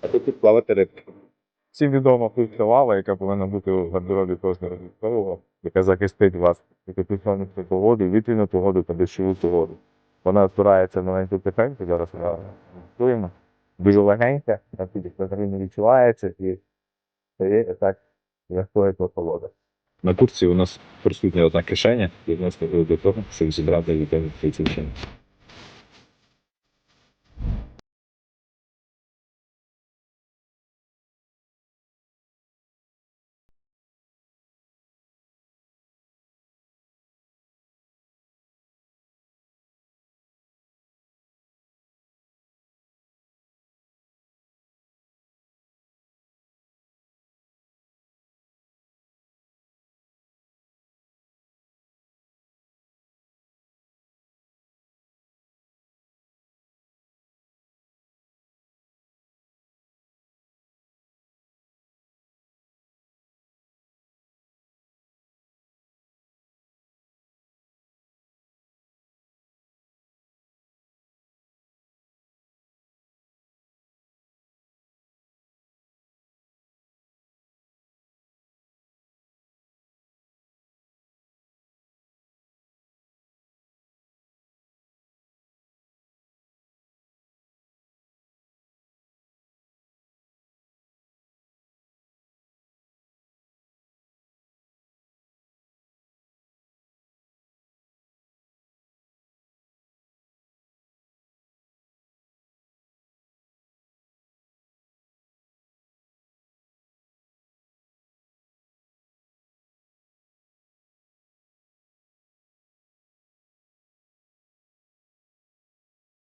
А тут тут плавати рибки. Всім відома функція яка повинна бути у гардеробі кожного військового, яка захистить вас від тефлонної погоди, вітряну погоду та дощову погоду. Вона збирається маленьку тихеньку, зараз вона готуємо. Дуже легенька, взагалі не відчувається і стає так, як стоїть погода. На курсі у нас присутня одна кишеня, відносно до того, щоб зібрати від цей